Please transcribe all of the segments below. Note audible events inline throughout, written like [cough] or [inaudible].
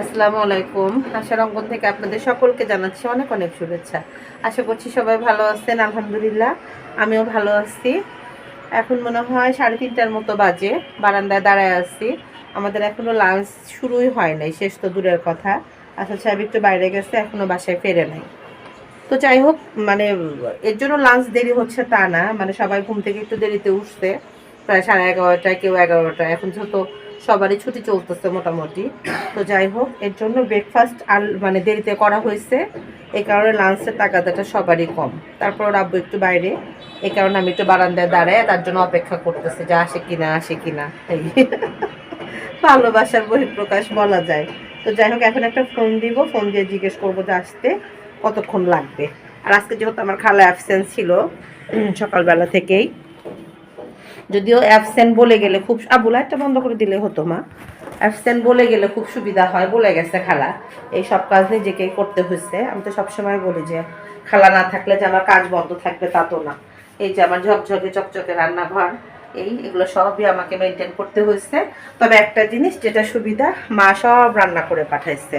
আসসালামু আলাইকুম। আশার অঙ্গন থেকে আপনাদের সকলকে জানাচ্ছি অনেক অনেক শুভেচ্ছা। আশা করছি সবাই ভালো আছেন, আলহামদুলিল্লাহ। আমিও ভালো আছি। এখন মনে হয় সাড়ে তিনটার মতো বাজে, বারান্দায় দাঁড়ায় আছি। আমাদের এখনও লাঞ্চ শুরুই হয় নাই, শেষ তো দূরের কথা। আসল সাহেব একটু বাইরে গেছে এখনও বাসায় ফেরে নাই। তো যাই হোক মানে এর জন্য লাঞ্চ দেরি হচ্ছে তা না। মানে সবাই ঘুম থেকে একটু দেরিতে উঠছে। প্রায় সাড়ে এগারোটায়, কেউ এগারোটা এখন যেহেতু সবারই ছুটি চলতেছে মোটামুটি। তো যাই হোক, এর জন্য ব্রেকফাস্ট আর মানে দেরিতে করা হয়েছে। এই কারণে লাঞ্চের তাগাদাটা সবারই কম। তারপর ওর আব্বু একটু বাইরে। এই কারণে আমি একটু বারান্দায় দাঁড়ায়, তার জন্য অপেক্ষা করতেছে যে আসে কিনা আসে কিনা এই [laughs] ভালোবাসার বহিঃপ্রকাশ বলা যায়। তো যাই হোক, এখন একটা ফোন দিব ফোন দিয়ে জিজ্ঞেস করব যে আসতে কতক্ষণ লাগবে। আর আজকে যেহেতু আমার খালা অ্যাবসেন্স ছিল, সকালবেলা থেকেই। যদিও অ্যাবসেন্ট বলে গেলে খুব আবু লাইটটা বন্ধ করে দিলে হতো মা। অ্যাবসেন্ট বলে গেলে খুব সুবিধা হয়, বলে গেছে খালা। এই সব কাজ নিজেকেই করতে হয়েছে আমি তো সবসময় বলি যে, খালা না থাকলে যে আমার কাজ বন্ধ থাকবে তা তো না। এই যে আমার ঝকঝকে, চকচকে রান্নাঘর, এই এগুলো সবই আমাকে মেনটেন করতে হয়েছে তবে একটা জিনিস যেটা সুবিধা, মা সব রান্না করে পাঠাইছে।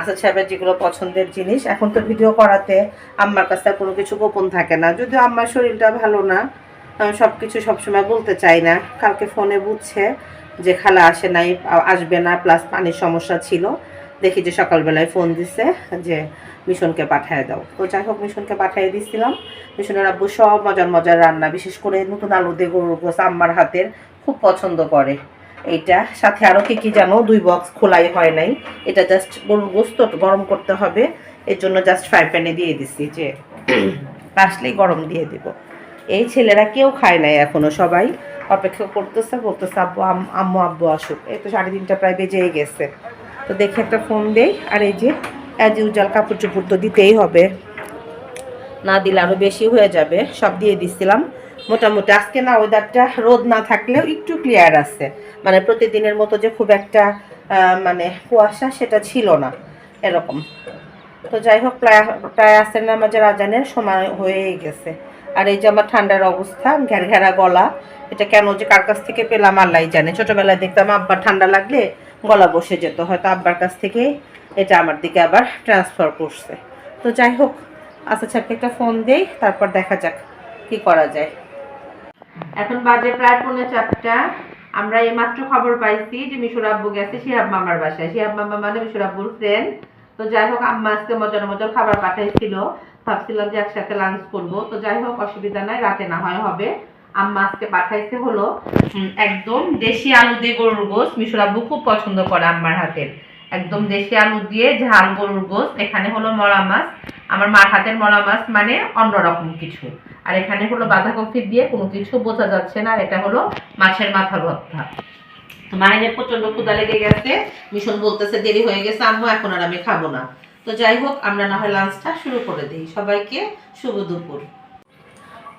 আসাদ সাহেবের যেগুলো পছন্দের জিনিস, এখন তো ভিডিও করাতে আম্মার কাছে কোনো কিছু গোপন থাকে না। যদিও আম্মার শরীরটা ভালো না সব কিছু সবসময় বলতে চাই না। কালকে ফোনে বুঝছে যে খালা আসে নাই, আসবে না প্লাস পানির সমস্যা ছিল। দেখি যে সকালবেলায় ফোন দিছে যে মিশনকে পাঠিয়ে দাও। তো যাই হোক, মিশনকে পাঠিয়ে দিছিলাম। মিশনের আব্বু সব মজার মজার রান্না, বিশেষ করে নতুন আলু দিয়ে গরুর গোস আম্মার হাতের খুব পছন্দ করে। এইটা সাথে আরও কি কি জানো? দুই বক্স খোলাই হয় নাই। এটা জাস্ট গরুর গোস্ত গরম করতে হবে। এর জন্য জাস্ট ফ্রাই প্যানে দিয়ে দিছি যে আসলেই গরম দিয়ে দিব। এই ছেলেরা কেউ খায় নাই এখনও সবাই। অপেক্ষা করতেছে, বলতেছে, আব্বু আম্মু, আব্বু আসুক। এই তো সাড়ে তিনটা প্রায় বেজেই গেছে। তো দেখে একটা ফোন দেই, আর এই যে অ্যাজ ইউজাল কাপড় চোপড় তো দিতেই হবে। না দিলে আরও বেশি হয়ে যাবে, সব দিয়ে দিছিলাম। মোটামুটি আজকে না ওয়েদারটা রোদ না থাকলেও একটু ক্লিয়ার আছে। মানে প্রতিদিনের মতো যে খুব একটা মানে কুয়াশা সেটা ছিল না, এরকম। তো যাই হোক, প্রায় প্রায় আসেন নামাজের আজানের সময় হয়েই গেছে। আর এই যে আমার ঠান্ডার অবস্থা ঘেরা গলা, এটা কেন যে কার কাছ থেকে পেলাম আল্লাহ জানে। ছোটবেলায় দেখতাম আব্বার ঠান্ডা লাগলে গলা বসে যেত, হয়তো আব্বার কাছ থেকে এটা আমার দিকে আবার ট্রান্সফার করছে। তো যাই হোক আচ্ছা ছাড়কে একটা ফোন দেই, তারপর দেখা যাক কি করা যায়। এখন বাজে প্রায় পৌনে চারটা। আমরা এই মাত্র খবর পাইছি যে মিশুর আব্বু গেছে শিহাব মামার বাসায়। শিহাব মামা মানে মিশুর আব্বুর ফ্রেন্ড তো যাই হোক, আম্মা আজকে মজার মজার খাবার পাঠাইছিল। ভাবছিলাম যে একসাথে লাঞ্চ করব। তো যাই হোক, অসুবিধা নাই, রাতে না হয় হবে। আম্মা আজকে পাঠাইছে হলো একদম দেশি আলু দিয়ে গরুর গোস মিশুর আব্বু খুব পছন্দ করে আম্মার হাতের একদম দেশি আলু দিয়ে ঝাল গরুর গোস এখানে হলো মরা মাছ। আমার মার হাতের মরা মাছ মানে অন্যরকম কিছু। আর এখানে হলো বাঁধাকপি দিয়ে কোনো কিছু বোঝা যাচ্ছে না। আর এটা হলো মাছের মাথা ভর্তা। মায়ের প্রচণ্ড ক্ষুদা লেগে গেছে। মিশন বলতেছে, দেরি হয়ে গেছে, আম্মু, এখন আর আমি খাব না। তো যাই হোক, আমরা না হয় লাঞ্চটা শুরু করে দিই। সবাইকে শুভ দুপুর।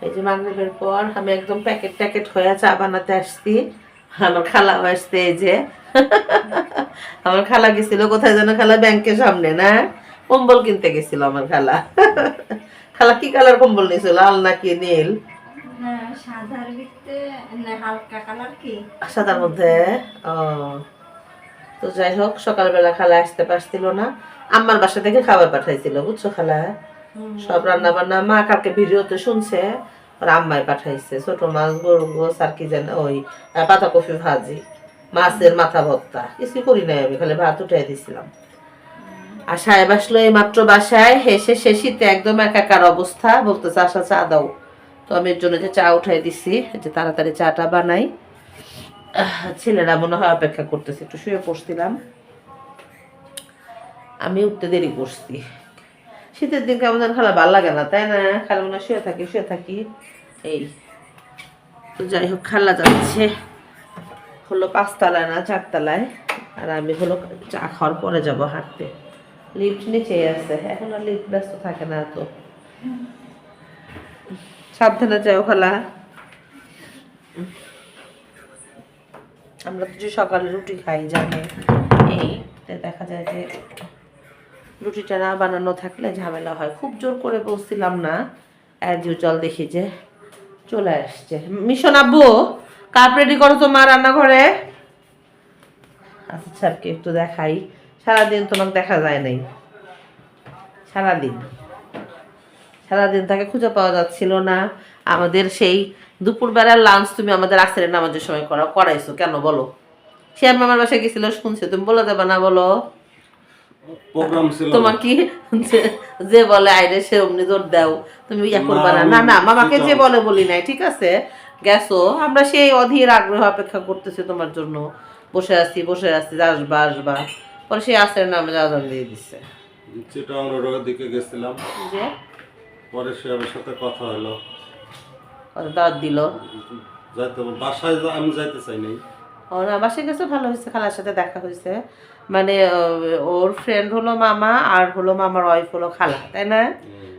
এই যে মাগরিবের পর আমি একদম প্যাকেট প্যাকেট হয়ে চা বানাতে আসছি। আমার খালা আসছে, এই যে। আমার খালা গেছিল, কোথায় যেন খালা? ব্যাংকের সামনে, না? কম্বল কিনতে গেছিল আমার খালা। খালা কি কালার কম্বল নিয়েছিল? লাল নাকি নীল? সাদার কি? সাদার মধ্যে ও। তো যাই হোক সকালবেলা খালা আসতে পারছিল না। আম্মার বাসা থেকে খাবার পাঠাইছিল বুঝছ খালা? সব রান্না বান্না মা কালকে ভিডিওতে শুনছে আর আম্মাই পাঠাইছে ছোট মাছ গরু গোস আর কি জানে ওই আহ, পাতাকপি ভাজি মাছের মাথা ভর্তা। কিছু করি নাই আমি খালি ভাত উঠাই দিছিলাম। আর সাহেব আসলো এই মাত্র বাসায় হেসে শীতে একদম একাকার অবস্থা বলতেছে আসা চা দাও। তো আমি এর জন্য যে চা উঠাই দিছি যে তাড়াতাড়ি চাটা বানাই। ছেলেরা মনে হয় অপেক্ষা করতেছে, একটু শুয়ে পড়ছিলাম। আমি উঠতে দেরি করছি। শীতের দিন কেমন যেন খালা ভালো লাগে না, তাই না? খালা মনে শুয়ে থাকি শুয়ে থাকি। এই, তো যাই হোক, খালা যাচ্ছে। হলো পাঁচতলায় না, চারতলায়। আর আমি হলো চা খাওয়ার পরে যাব হাঁটতে। লিফট নিচেই আছে, এখন আর লিফট ব্যস্ত থাকে না তো। সাবধানে যাও, খালা। আমরা তো যে সকালে রুটি খাই, জানে। এই দেখা যায় যে রুটিটা না বানানো থাকলে ঝামেলা হয়। খুব জোর করে বসছিলাম না, অ্যাজ ইউজুয়াল দেখি যে চলে আসছে। মিশন আব্বু, কাপ রেডি করো তো মা রান্নাঘরে। আচ্ছা স্যারকে একটু দেখাই। সারাদিন তোমাকে দেখা যায় নাই। সারাদিন। সারাদিন তাকে খুঁজে পাওয়া যাচ্ছিল না। আমাদের সেই দুপুরবেলার লাঞ্চ তুমি আমাদের আসরের নামাজের সময় করা করাইছো কেন বলো? সে আমি আমার বাসায় গেছিল শুনছে তুমি বলে দেবে না বলো। প্রোগ্রাম ছিল। তোমার কি যে- যে বলে আইরে সে অমনি জোর দাও তুমি ইয়া করবা না। না না মামাকে যে বলে বলি নাই ঠিক আছে? গেছো আমরা সেই অধীর আগ্রহ অপেক্ষা করতেছি তোমার জন্য। বসে আছি বসে আছি আসবা আসবা। পরে সে আসের নামে আজান দিয়ে দিচ্ছে চিটাং রোডের দিকে গেছিলাম। যে? পরে সে আমার সাথে কথা হলো। দাওয়াত দিল। যাইতে বাসায় আমি যাইতে চাই নাই। ও না বাসে গেছে ভালো হয়েছে খালার সাথে দেখা হয়েছে। মানে ওর ফ্রেন্ড হলো মামা আর হলো মামার ওয়াইফ হলো খালা তাই না?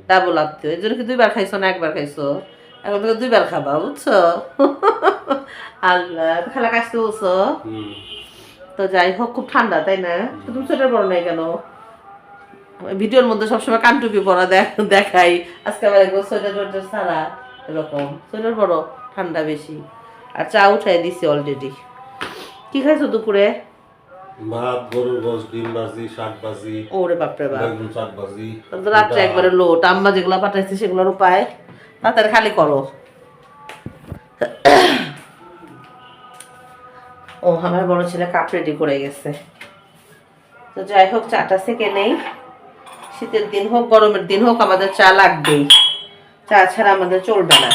ডাবল আত্মীয় এই জন্য কি দুইবার খাইছো না একবার খাইছো? এখন থেকে দুইবার খাবা বুঝছ? আল্লাহ খালা বলছো? হুম। তো যাই হোক খুব ঠান্ডা তাই না? তো তুমি সোয়েটার পরো নাই কেন? ভিডিওর মধ্যে সবসময় কানটুপি পরা দেখ- দেখাই। আজকে আবার একবার সোয়েটার টোয়েটার ছাড়া এরকম। সোয়েটার পরো ঠান্ডা বেশি। আর চা উঠাই দিছি অলরেডি কি খাইছো দুপুরে? ভাত গরুর গোস ডিম ভাজি শাক ভাজি ওরে বাপরে বাপ। বেগুন শাক ভাজি রাত্রে একবারে লোট আম্মা যেগুলো পাঠাইছে সেগুলোর উপায় তাড়াতাড়ি খালি করো। ও আমার বড় ছেলে কাপ রেডি করে গেছে। তো যাই হোক চাটা সেকে নেই। শীতের দিন হোক, গরমের দিন হোক, আমাদের চা লাগবেই। চা ছাড়া আমাদের চলবে না।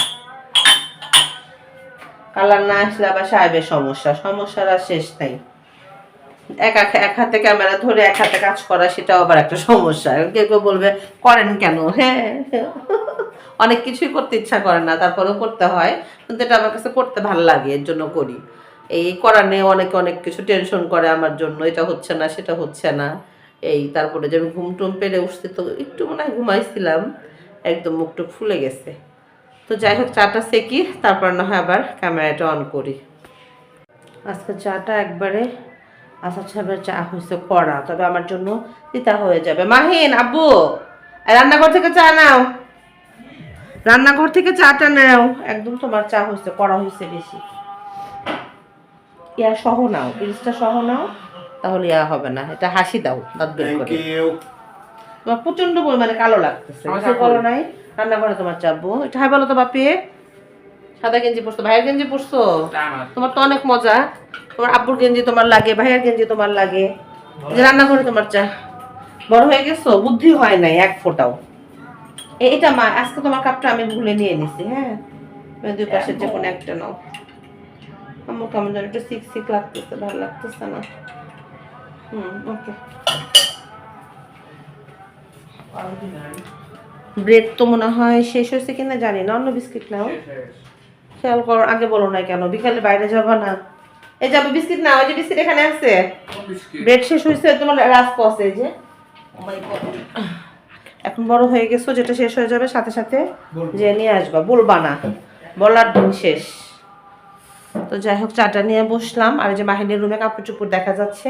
কালার না আসলে আবার সাহেবের সমস্যা। সমস্যার আর শেষ নাই। এক এক হাতে ক্যামেরা ধরে এক হাতে কাজ করা, সেটাও আবার একটা সমস্যা। কেউ কেউ বলবে, করেন কেন? হ্যাঁ। অনেক কিছুই করতে ইচ্ছা করে না, তারপরেও করতে হয়। কিন্তু এটা আমার কাছে করতে ভালো লাগে, এর জন্য করি। এই করা নিয়ে অনেকে অনেক কিছু টেনশন করে আমার জন্য, এটা হচ্ছে না, সেটা হচ্ছে না। এই, তারপরে যে আমি ঘুম টুম পেরে উঠতে তো একটু মনে হয় ঘুমাইছিলাম, একদম মুখ টুক ফুলে গেছে। তো যাই হোক, চাটা সেকি, তারপর না হয় আবার ক্যামেরাটা অন করি। আজকে চাটা একবারে আসাদ সাহেবের চা হয়েছে কড়া, তবে আমার জন্য তিতা হয়ে যাবে। মাহিন, আব্বু রান্নাঘর থেকে চা নাও। রান্নাঘর থেকে চাটা নাও। একদম তোমার চা হয়েছে, কড়া হয়েছে বেশি। ইয়া সহ নাও, ইলিশটা সহ নাও। তাহলে ইয়া হবে না এটা হাসি দাও দাঁত বের থ্যাংক করে। ইউ তোমার প্রচণ্ড পরিমাণে কালো লাগতেছে করো নাই রান্নাঘরে তোমার চাপবো। এটা হাই বলো তো বাপি? সাদা গেঞ্জি পরছো ভাইয়ের গেঞ্জি পরছো? তোমার তো অনেক মজা। তোমার আব্বুর গেঞ্জি তোমার লাগে ভাইয়ের গেঞ্জি তোমার লাগে। যে রান্নাঘরে তোমার চা। বড় হয়ে গেছো বুদ্ধি হয় নাই এক ফোঁটাও। এটা মা আজকে তোমার কাপটা আমি ভুলে নিয়ে নিছি হ্যাঁ? দুই পাশের যে কোনো একটা নাও। আমার কেমন যেন একটু সিক সিক লাগতেছে ভালো লাগতেছে না। ব্রেড তো মনে হয় শেষ হয়েছে কিনা জানি না অন্য বিস্কিট নাও। খেয়াল করো আগে বলো না কেন বিকালে বাইরে যাবা না। এই যাবে বিস্কিট নাও এই যে বিস্কিট এখানে আছে। ব্রেড শেষ হয়েছে তোমার রাস্ক আছে এই যে। Oh. এখন বড় হয়ে গেছো যেটা শেষ হয়ে যাবে সাথে সাথে যে নিয়ে আসবা বলবা না। বলার দিন শেষ। তো যাই হোক চাটা নিয়ে বসলাম আর যে মাহিনীর রুমে কাপড় চুপড় দেখা যাচ্ছে।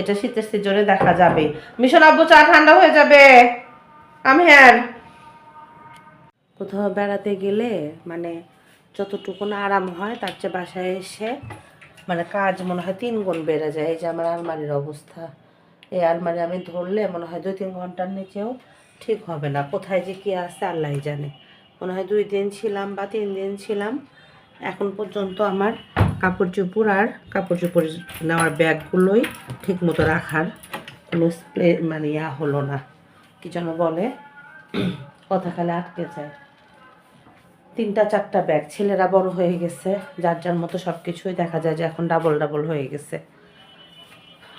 এটা শীতের সিজনে দেখা যাবে। মিশন আব্বু, চা ঠান্ডা হয়ে যাবে। আমি হ্যাঁ কোথাও বেড়াতে গেলে মানে যতটুকু আরাম হয়, তার চেয়ে বাসায় এসে মানে কাজ মনে হয় তিন গুণ বেড়ে যায়। এই যে আমার আলমারির অবস্থা। এই আলমারি আমি ধরলে মনে হয় দুই তিন ঘণ্টার নিচেও ঠিক হবে না। কোথায় যে কী আছে আল্লাহ জানে। মনে হয় দুই দিন ছিলাম বা তিন দিন ছিলাম। এখন পর্যন্ত আমার কাপড় চোপড় আর কাপড় চোপড় নেওয়ার ব্যাগগুলোই ঠিক মতো রাখার কোনো স্প্লে মানে ইয়া হলো না। কি যেন বলে? কথা খালে আটকে যায়। তিনটা, চারটা ব্যাগ। ছেলেরা বড় হয়ে গেছে। যার যার মতো সব কিছুই দেখা যায় যে এখন ডাবল ডাবল হয়ে গেছে।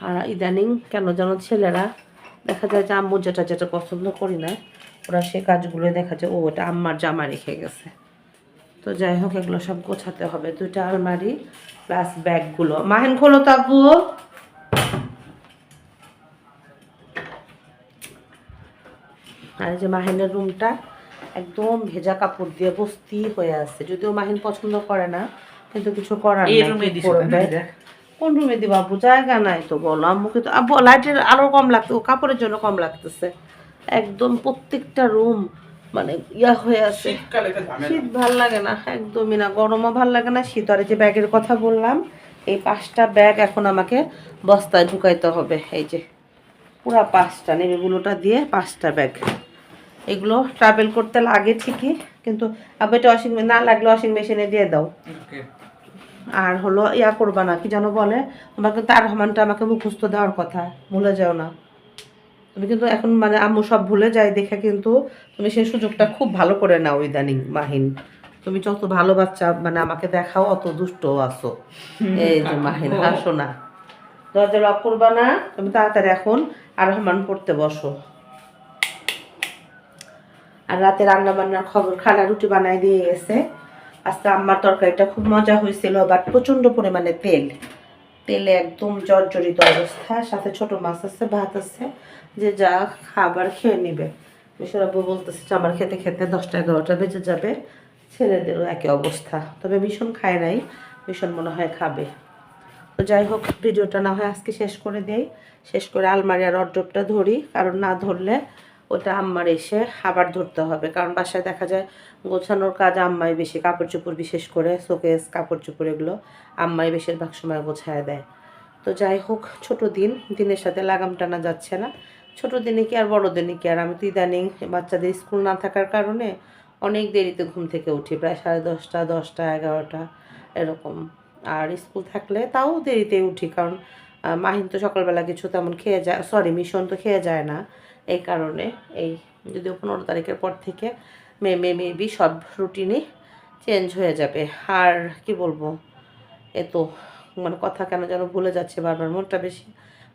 আর ইদানিং কেন যেন ছেলেরা দেখা যায় যে আম্মু যেটা যেটা পছন্দ করি না, ওরা সে কাজগুলো দেখা যায়, ও এটা আম্মার জামা রেখে গেছে। তো যাই হোক এগুলো সব গোছাতে হবে। দুইটা আলমারি প্লাস ব্যাগগুলো। মাহেন খোলো তো আব্বু আর যে মাহিনের রুমটা একদম ভেজা কাপড় দিয়ে বস্তি হয়ে আছে। যদিও মাহিন পছন্দ করে না কিন্তু কিছু করার? কোন? রুমে দিব আব্বু জায়গা নাই তো বলো। আম্মুকে তো আব্বু লাইটের আলো কম লাগতো কাপড়ের জন্য কম লাগতেছে। একদম প্রত্যেকটা রুম মানে ইয়া হয়ে আছে। শীত ভালো লাগে না একদমই না। গরমও ভালো লাগে না। শীত আর যে ব্যাগের কথা বললাম এই পাঁচটা ব্যাগ এখন আমাকে বস্তায় ঢুকাইতে হবে। এই যে পুরা পাঁচটা নেভিগুলোটা দিয়ে পাঁচটা ব্যাগ। এগুলো ট্রাভেল করতে লাগে ঠিকই কিন্তু আবার এটা ওয়াশিং না লাগলে ওয়াশিং মেশিনে দিয়ে দাও। আর হলো ইয়া করবা না কি যেন বলে? তোমার তার রহমানটা আমাকে মুখস্থ দেওয়ার কথা ভুলে যাও না। তুমি কিন্তু এখন মানে আম্মু সব ভুলে যায় দেখে কিন্তু তুমি সেই সুযোগটা খুব ভালো করে নাও ইদানিং মাহিন। তুমি যত ভালো বাচ্চা মানে আমাকে দেখাও অত দুষ্ট আছো। এই যে মাহিন হাসো না। দরজা লক করবা না তুমি তাড়াতাড়ি এখন আর রহমান পড়তে বসো। আর রাতে রান্না বান্নার খবর খালা রুটি বানাই দিয়ে গেছে। আজকে আম্মার তরকারিটা খুব মজা হয়েছিল বাট প্রচণ্ড পরিমাণে তেল। তেলে একদম জর্জরিত অবস্থা সাথে ছোট মাছ আছে ভাত আছে। যে যা খাবার খেয়ে নিবে। মিশরাবু বলতেছে যে, আমার খেতে খেতে দশটা এগারোটা বেজে যাবে। ছেলেদেরও একই অবস্থা। তবে মিশন খায় নাই। মিশন মনে হয় খাবে। তো যাই হোক, ভিডিওটা না হয় আজকে শেষ করে দেই। শেষ করে আলমারি আর অর্ডপটা ধরি। কারণ না ধরলে ওটা আম্মার এসে আবার ধরতে হবে। কারণ বাসায় দেখা যায় গোছানোর কাজ আম্মাই বেশি কাপড় চোপড় বিশেষ করে, শোকেস কাপড় চোপড় এগুলো আম্মাই বেশিরভাগ সময় গোছায় দেয়। তো যাই হোক, ছোট দিন, দিনের সাথে লাগাম টানা যাচ্ছে না। ছোট দিনে কি আর বড় দিনে কি আর? আমি তো ইদানিং বাচ্চাদের স্কুল না থাকার কারণে অনেক দেরিতে ঘুম থেকে উঠি, প্রায় সাড়ে দশটা দশটা, এগারোটা, এরকম। আর স্কুল থাকলে তাও দেরিতে উঠি, কারণ মাহিন তো সকালবেলা কিছু তেমন খেয়ে যায়, সরি, মিশন তো খেয়ে যায় না। এই কারণে এই যদিও পনেরো তারিখের পর থেকে মে মে মেবি সব রুটিনই চেঞ্জ হয়ে যাবে। আর কি বলব? এ তো মানে কথা কেন যেন ভুলে যাচ্ছে বারবার, মনটা বেশি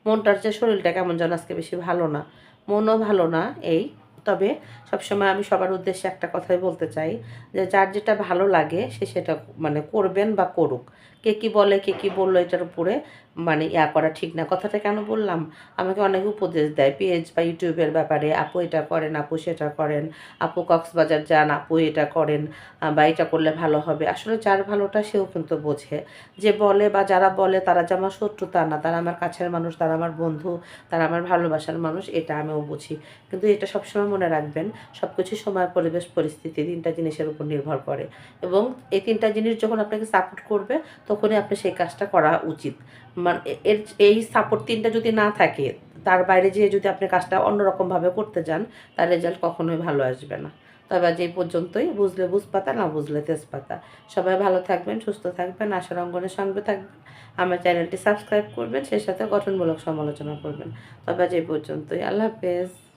মনটার যে শরীরটা কেমন যেন আজকে বেশি ভালো না, মনও ভালো না এই। তবে সবসময় আমি সবার উদ্দেশ্যে একটা কথাই বলতে চাই যে যার যেটা ভালো লাগে সে সেটা মানে করবেন বা করুক। কে কি বলে, কে কি বলল এটার উপরে মানে ইয়া করা ঠিক না। কথাটা কেন বললাম? আমাকে অনেক উপদেশ দেয়। পেজ বা ইউটিউবের ব্যাপারে, আপু এটা করেন, আপু সেটা করেন, আপু কক্সবাজার যান, আপু এটা করেন বা এটা করলে ভালো হবে। আসলে যার ভালোটা সেও কিন্তু বোঝে। যে বলে বা যারা বলে, তারা যে আমার শত্রু তা না। তারা আমার কাছের মানুষ, তারা আমার বন্ধু, তারা আমার ভালোবাসার মানুষ, এটা আমিও বুঝি। কিন্তু এটা সবসময় মনে রাখবেন সব কিছু সময়, পরিবেশ, পরিস্থিতি, তিনটা জিনিসের উপর নির্ভর করে। এবং এই তিনটা জিনিস যখন আপনাকে সাপোর্ট করবে তখনই আপনি সেই কাজটা করা উচিত। মানে এর এই সাপোর্ট তিনটা যদি না থাকে, তার বাইরে যেয়ে যদি আপনি কাজটা অন্যরকমভাবে করতে যান, তার রেজাল্ট কখনোই ভালো আসবে না। তবে আজ এই পর্যন্তই। বুঝলে বুঝপাতা, না বুঝলে তেজপাতা। সবাই ভালো থাকবেন, সুস্থ থাকবেন আশার অঙ্গনের সঙ্গে থাকবেন। আমার চ্যানেলটি সাবস্ক্রাইব করবেন, সেই সাথে গঠনমূলক সমালোচনা করবেন। তবে আজ এই পর্যন্তই। আল্লাহ হাফেজ।